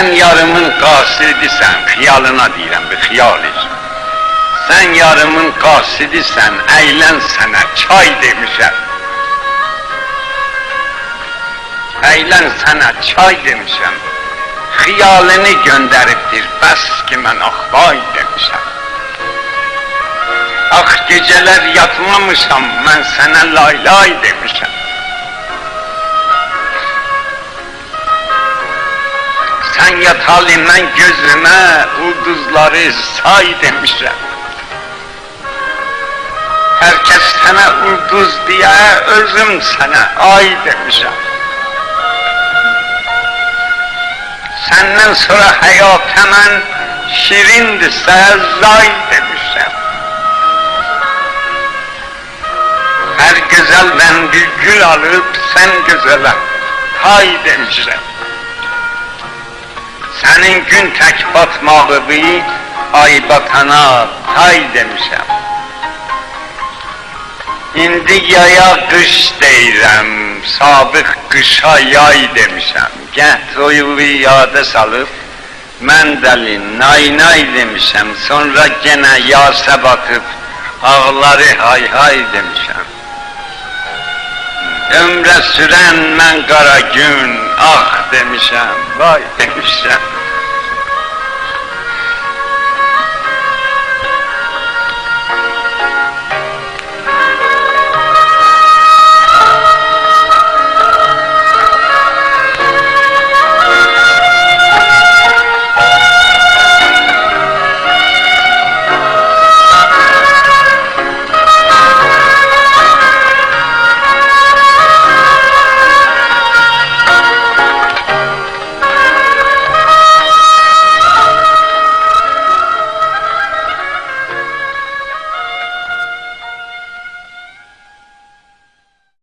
Sen yarımın qasidisən, xiyalına deyirəm, bir xiyal iş. Sen yarımın qasidisən, əylən sənə çay demişəm. Əylən sənə çay demişəm. Xiyalını göndəribdir, bəs ki mən axvay demişəm. Ax gecələr yatmamışam, mən sənə laylay demişəm. Sen yatalı mən gözümə ulduzları say demişəm. Herkes sənə ulduz diye özüm sənə ay demişəm. Senden sonra həyata mən şirindirsə zay demişəm. Her güzelden bir gül alıp sen güzele hay demişəm. Senin gün tek batmağı bir ay batana tay demişəm. İndi yaya qış deyirəm, sabıq qışa yay demişəm. Gəh toyuğu yada salıb, mən dəli nay nay demişəm. Sonra genə yasa batıb, ağları hay hay demişəm. Ömrə sürən mən qara gün, ah demişəm, vay demişəm.